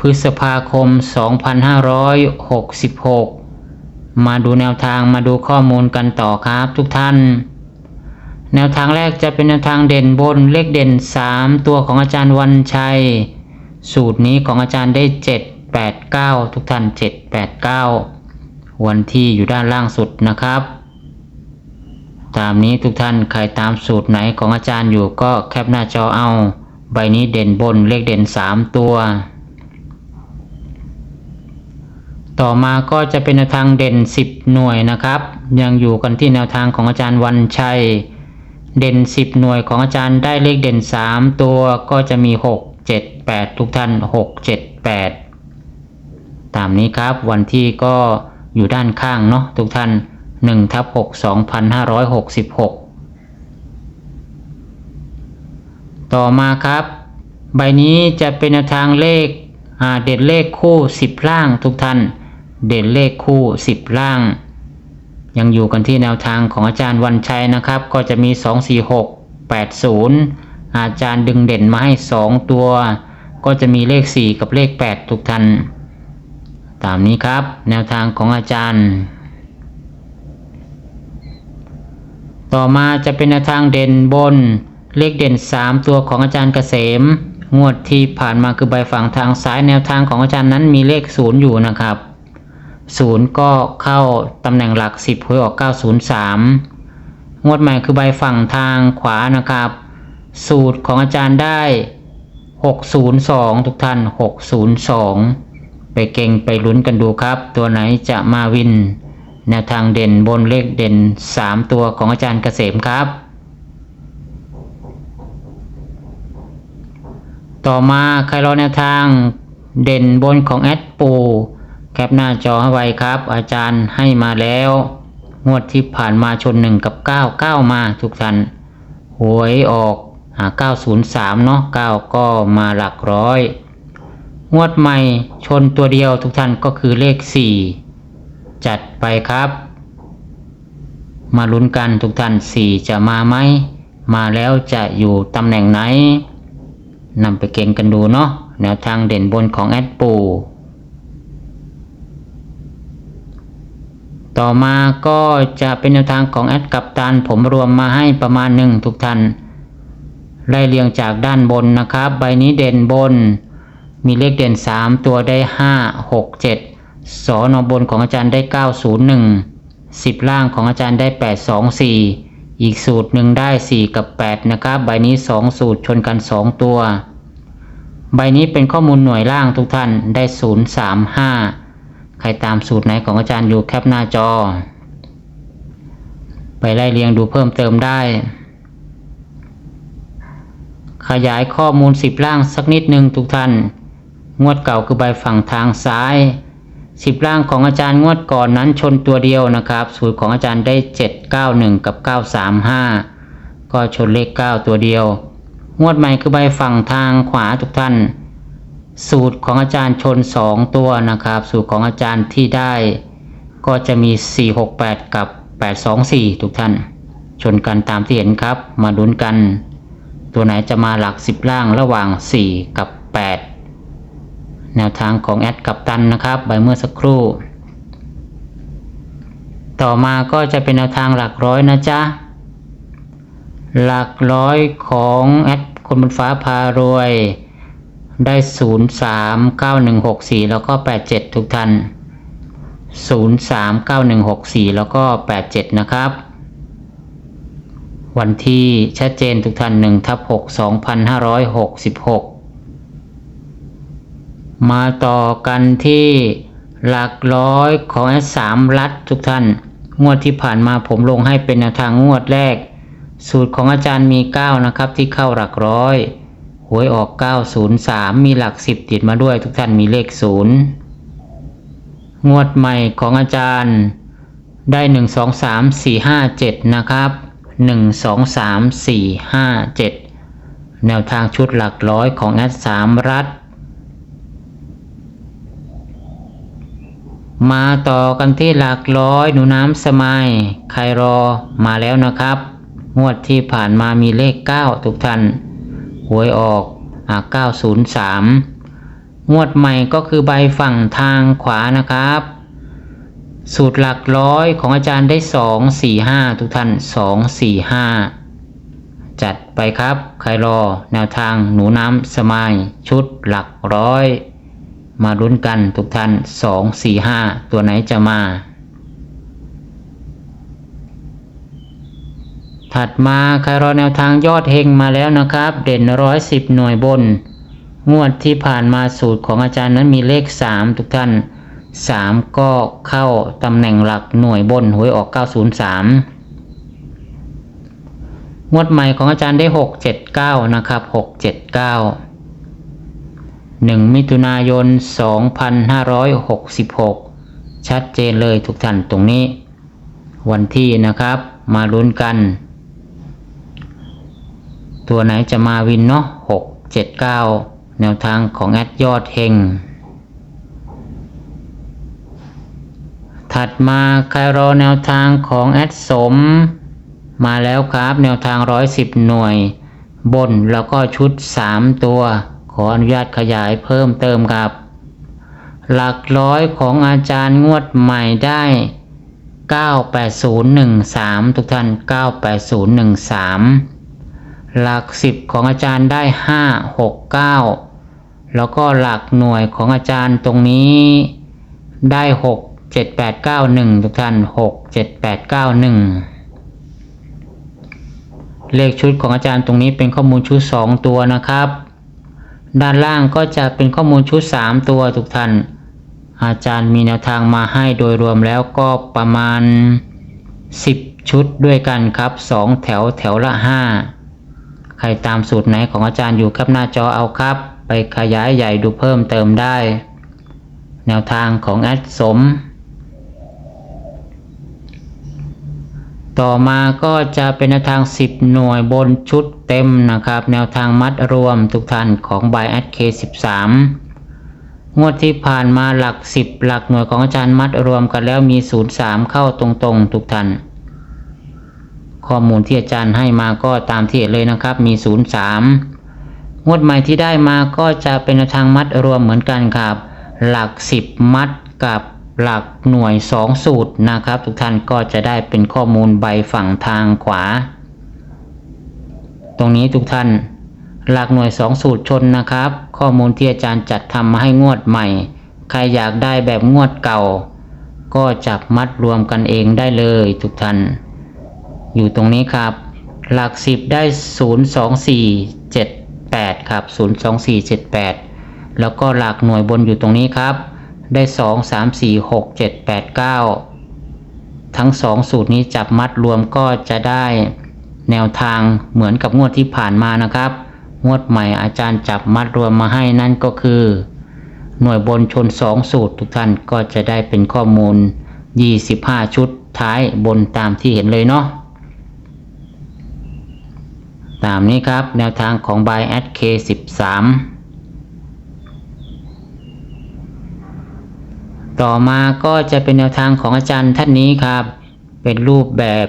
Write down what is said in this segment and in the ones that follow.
พฤษภาคม 2566 มาดูแนวทางมาดูข้อมูลกันต่อครับทุกท่าน แนวทางแรกจะเป็นแนวทางเด่นบนเลขเด่น 3 ตัวของอาจารย์วันชัย สูตรนี้ของอาจารย์ได้ 7 8 9 ทุกท่าน 7 8 9 วันที่อยู่ด้านล่างสุดนะครับ ตามนี้ทุกท่านใครตามสูตรไหนของอาจารย์อยู่ก็แคปหน้าจอเอา ใบนี้เด่นบนเลขเด่น 3 ตัว ต่อมาก็จะเป็นแนวทางเด่น 10 หน่วยนะครับ ยังอยู่กันที่แนวทางของอาจารย์วันชัย เด่น 10 หน่วยของอาจารย์ได้เลขเด่น 3 ตัวก็จะมี 6 7 8 ทุกท่าน 6 7 8 ตามนี้ครับวันที่ก็อยู่ด้านข้างเนาะทุกท่าน1ทับ6 2566 ต่อมาครับ ใบนี้จะเป็นแนวทางเลขเด่นเลขคู่ 10 ล่างทุกท่าน เด่นเลขคู่ 10 ล่าง ยังอยู่กันที่แนวทางของอาจารย์วันชัยนะครับ ก็จะมี 2 4 6 8 0 อาจารย์ดึงเด่นมาให้ 2 ตัว ก็จะมีเลข 4 กับเลข 8 ทุกท่านตามนี้ครับ แนวทางของอาจารย์ ต่อมาจะเป็นแนวทางเด่นบน เลขเด่น 3 ตัวของอาจารย์เกษม งวดที่ผ่านมาคือใบฝั่งทางซ้ายแนวทางของอาจารย์นั้นมีเลข 0 อยู่นะครับ 0 ก็เข้าตำแหน่งหลัก 10หวยออก 903 งวดใหม่คือใบฝั่งทางขวานะครับ สูตรของอาจารย์ได้ 602 ทุกท่าน 602 ไปเก่งไปลุ้นกันดูครับ ตัวไหนจะมาวินแนวทางเด่นบนเลขเด่น 3 ตัวของอาจารย์เกษมครับ ต่อมาใครรอแนวทางเด่นบนของแอดปู ปหน้าจอให้ไวครับ อาจารย์ให้มาแล้ว งวดที่ผ่านมาชน1กับ9 9มาทุกท่านหวยออกหา903เนาะ9ก็มาหลักร้อย งวดใหม่ชนตัวเดียวทุกท่านก็คือเลข4จัดไปครับ มาลุ้นกันทุกท่าน4จะมาไหมมาแล้วจะอยู่ตำแหน่งไหนนำไปเก่งกันดูเนาะแนวทางเด่นบนของแอดปู ต่อมาก็จะเป็นแนวทางของแอดกับตันผมรวมมาให้ประมาณหนึ่งทุกท่านไล่เรียงจากด้านบนนะครับ ใบนี้เด่นบน มีเลขเด่น 3 ตัวได้ 5 6 7สอนอบนของอาจารย์ได้ 901 10 ล่างของอาจารย์ได้ 824 อีกสูตรหนึ่งได้ 4 กับ 8 นะครับ ใบนี้ 2 สูตรชนกัน 2 ตัว ใบนี้เป็นข้อมูลหน่วยล่างทุกท่านได้ 035 ใครตามสูตรไหนของอาจารย์อยู่แคปหน้าจอ ไปไล่เรียงดูเพิ่มเติมได้ ขยายข้อมูล10ล่างสักนิดหนึ่งทุกท่าน งวดเก่าคือใบฝั่งทางซ้าย10ล่างของอาจารย์งวดก่อนนั้นชนตัวเดียวนะครับ สูตรของอาจารย์ได้ 791 กับ 935 ก็ชนเลข 9 ตัวเดียว งวดใหม่คือใบฝั่งทางขวาทุกท่าน สูตรของอาจารย์ชน 2 ตัวนะครับ สูตรของอาจารย์ที่ได้ก็จะมี 468 กับ 824 ทุกท่าน ชนกันตามที่เห็นครับ มาลุ้นกัน ตัวไหนจะมาหลัก 10 ล่างระหว่าง 4 กับ 8 แนวทางของแอดกับตันนะครับใบเมื่อสักครู่ ต่อมาก็จะเป็นแนวทางหลักร้อยนะจ๊ะ หลักร้อยของแอดคนบนฟ้าพารวย ได้ 0 3 9 1 6 4 แล้วก็ 87 ทุกท่าน 0 3 9 1 6 4 แล้วก็ 87 นะครับ วันที่ชัดเจนทุกท่าน1ทับ6 2566 มาต่อกันที่หลักร้อยของแอดสามรัดทุกท่าน งวดที่ผ่านมาผมลงให้เป็นทางงวดแรก สูตรของอาจารย์มี 9 นะครับที่เข้าหลักร้อย หวยออก 903 มีหลัก 10 ติดมาด้วยทุกท่านมีเลข 0 งวดใหม่ของอาจารย์ได้ 1 2 3 4 5 7 นะครับ 1 2 3 4 5 7 แนวทางชุดหลักร้อยของแอด3รัฐ มาต่อกันที่หลักร้อยหนูน้ำสมัยใครรอมาแล้วนะครับ งวดที่ผ่านมามีเลข 9 ทุกท่าน หวยออกอ่า903 งวดใหม่ก็คือใบฝั่งทางขวานะครับ สูตรหลักร้อยของอาจารย์ได้ 2 4 5 ทุกท่าน 2 4 5 จัดไปครับ ใครรอแนวทางหนูน้ำสมัยชุดหลักร้อย มาลุ้นกันทุกท่าน 2 4 5 ตัวไหนจะมา ถัดมาใครรอแนวทางยอดเฮงมาแล้วนะครับ เด่นร้อยสิบหน่วยบน งวดที่ผ่านมาสูตรของอาจารย์นั้นมีเลข3ทุกท่าน3ก็เข้าตำแหน่งหลักหน่วยบนหวยออก903งวดใหม่ของอาจารย์ได้679นะครับ679 1มิถุนายน2566ชัดเจนเลยทุกท่านตรงนี้ วันที่นะครับมาลุ้นกัน ตัวไหนจะมาวินเนาะหกเจ็ดเก้าแนวทางของแอดยอดเฮงถัดมาใครรอแนวทางของแอดสม มาแล้วครับแนวทางร้อยสิบหน่วย บนแล้วก็ชุดสามตัว ขออนุญาตขยายเพิ่มเติมครับ หลักร้อยของอาจารย์งวดใหม่ได้ 98013 ทุกท่าน 98013 หลัก10ของอาจารย์ได้569แล้วก็หลักหน่วยของอาจารย์ตรงนี้ได้67891ทุกท่าน67891เลขชุดของอาจารย์ตรงนี้เป็นข้อมูลชุด2ตัวนะครับ ด้านล่างก็จะเป็นข้อมูลชุด3ตัวทุกท่านอาจารย์มีแนวทางมาให้โดยรวมแล้วก็ประมาณ 10 ชุดด้วยกันครับ 2 แถวแถวละ 5 ใครตามสูตรไหนของอาจารย์อยู่ครับหน้าจอเอาครับ ไปขยายใหญ่ดูเพิ่มเติมได้ แนวทางของแอดสม ต่อมาก็จะเป็นแนวทาง 10 หน่วยบนชุดเต็มนะครับ แนวทางมัดรวมทุกท่านของบายแอดเค13งวดที่ผ่านมาหลัก 10 หลักหน่วยของอาจารย์มัดรวมกันแล้วมี 03 เข้าตรงๆ ทุกท่าน ข้อมูลที่อาจารย์ให้มาก็ตามที่เห็นเลยนะครับ มี 03 งวดใหม่ที่ได้มาก็จะเป็นทางมัดรวมเหมือนกันครับ หลัก 10 มัดกับหลักหน่วย 2 สูตรนะครับ ทุกท่านก็จะได้เป็นข้อมูลใบฝั่งทางขวา ตรงนี้ทุกท่านหลักหน่วย 2 สูตรชนนะครับ ข้อมูลที่อาจารย์จัดทำมาให้งวดใหม่ ใครอยากได้แบบงวดเก่า ก็จับมัดรวมกันเองได้เลยทุกท่าน อยู่ตรงนี้ครับ หลัก10ได้ 02478 ครับ 02478 แล้วก็หลักหน่วยบนอยู่ตรงนี้ครับ ได้ 2 3 4 6 7 8 9 ทั้ง 2 สูตรนี้จับมัดรวมก็จะได้แนวทางเหมือนกับงวดที่ผ่านมานะครับ งวดใหม่อาจารย์จับมัดรวมมาให้นั่นก็คือ หน่วยบนชน 2 สูตรทุกท่านก็จะได้เป็นข้อมูล 25 ชุดท้ายบนตามที่เห็นเลยเนาะ ตามนี้ครับ แนวทางของ by at k 13ต่อมาก็จะเป็นแนวทางของอาจารย์ท่านนี้ครับ เป็นรูปแบบ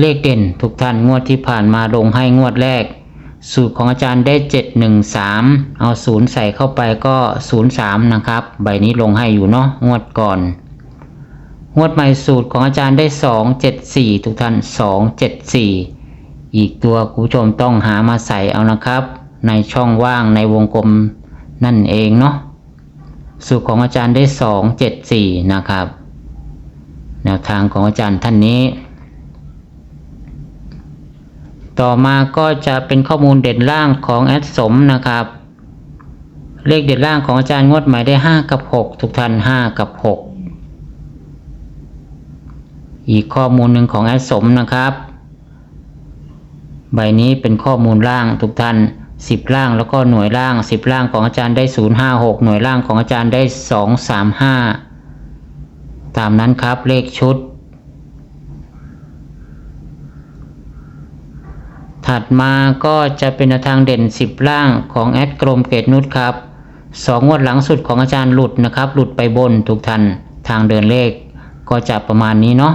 เลขเด่นทุกท่านงวดที่ผ่านมาลงให้งวดแรก สูตรของอาจารย์ได้ 713 เอาศูนย์ใส่เข้าไปก็ 03 นะครับ ใบนี้ลงให้อยู่เนาะงวดก่อนงวดใหม่สูตรของอาจารย์ได้ 274 ทุกท่าน 274 อีกตัวคุณผู้ชมต้องหามาใส่เอานะครับ ในช่องว่างในวงกลมนั่นเองเนาะสูตรของอาจารย์ได้ 274 นะครับ แนวทางของอาจารย์ท่านนี้ ต่อมาก็จะเป็นข้อมูลเด่นล่างของแอดสมนะครับ เลขเด่นล่างของอาจารย์งวดใหม่ได้ 5 กับ 6 ทุกท่าน 5 กับ 6 อีกข้อมูลหนึ่งของแอดสมนะครับ ใบนี้เป็นข้อมูลล่างทุกท่านสิบล่างแล้วก็หน่วยล่างสิบล่างของอาจารย์ได้ศูนย์ห้าหกหน่วยล่างของอาจารย์ได้สองสามห้าตามนั้นครับเลขชุด ถัดมาก็จะเป็นทางเด่น 10 ล่างของแอดกรมเกตนุชครับสองงวดหลังสุดของอาจารย์หลุดนะครับ หลุดไปบนทุกท่านทางเดินเลขก็จะประมาณนี้เนาะ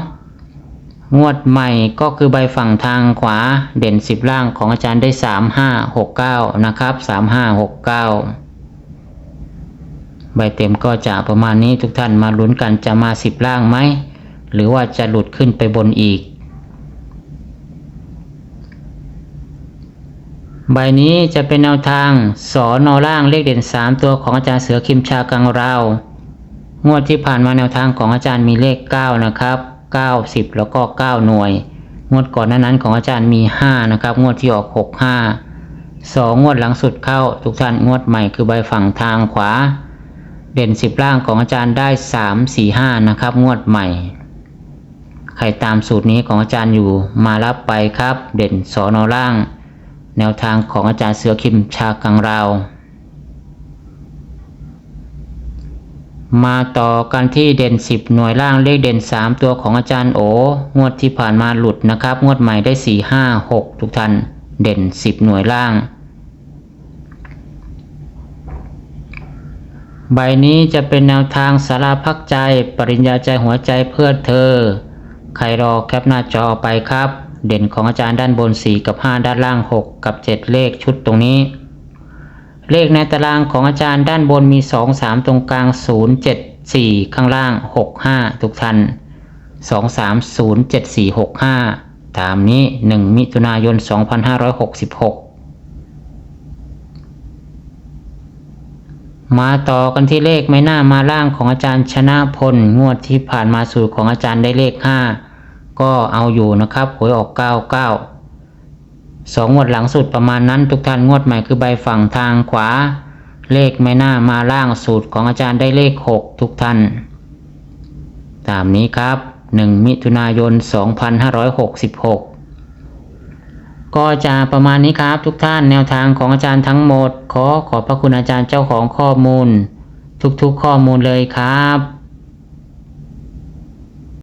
งวดใหม่ก็คือใบฝั่งทางขวาเด่น 10 ล่างของอาจารย์ได้ 3 5 6 9 นะครับ 3 5 6 9 ใบเต็มก็จะประมาณนี้ทุกท่านมาลุ้นกันจะมา 10 ล่างไหม หรือว่าจะหลุดขึ้นไปบนอีก ใบนี้จะเป็นแนวทางสอนอล่างเลขเด่น 3 ตัวของอาจารย์เสือคิมชากังราวงวดที่ผ่านมาแนวทางของอาจารย์มีเลข 9 นะครับ 9 10 แล้วก็ 9 หน่วย งวดก่อนนั้นของอาจารย์มี 5 นะครับ งวดที่ออก 6 5 2 งวดหลังสุดเข้า ทุกท่านงวดใหม่คือใบฝั่งทางขวา เด่น 10 ล่างของอาจารย์ได้ 3 4 5 นะครับ งวดใหม่ ใครตามสูตรนี้ของอาจารย์อยู่มารับไปครับ เด่นสอนอล่าง แนวทางของอาจารย์เสือคิมชากังราว มาต่อกันที่เด่น 10 หน่วยล่างเลขเด่น 3 ตัวของอาจารย์โองวดที่ผ่านมาหลุดนะครับ งวดใหม่ได้ 4 5 6 ทุกท่านเด่น 10 หน่วยล่าง ใบนี้จะเป็นแนวทางสาราพักใจ ปริญญาใจหัวใจเพื่อเธอ ใครรอแคปหน้าจอไปครับ เด่นของอาจารย์ด้านบน 4 กับ 5 ด้านล่าง 6 กับ 7 เลขชุดตรงนี้ เลขในตารางของอาจารย์ด้านบนมี 2 3 ตรงกลาง 0 7 4 ข้างล่าง 6 5 ทุกท่าน 2 3 0 7 4 6 5 ตามนี้ 1 มิถุนายน 2566มาต่อกันที่เลขไม่น่ามาล่างของอาจารย์ชนะพล งวดที่ผ่านมาสูตรของอาจารย์ได้เลข 5 ก็เอาอยู่นะครับหวยออก 99 สองงวดหลังสุดประมาณนั้นทุกท่านงวดใหม่คือใบฝั่งทางขวา เลขไม่น่ามาล่างสูตรของอาจารย์ได้เลข 6 ทุกท่าน ตามนี้ครับ 1 มิถุนายน 2566 ก็จะประมาณนี้ครับทุกท่านแนวทางของอาจารย์ทั้งหมด ขอขอบพระคุณอาจารย์เจ้าของข้อมูล ทุกๆข้อมูลเลยครับ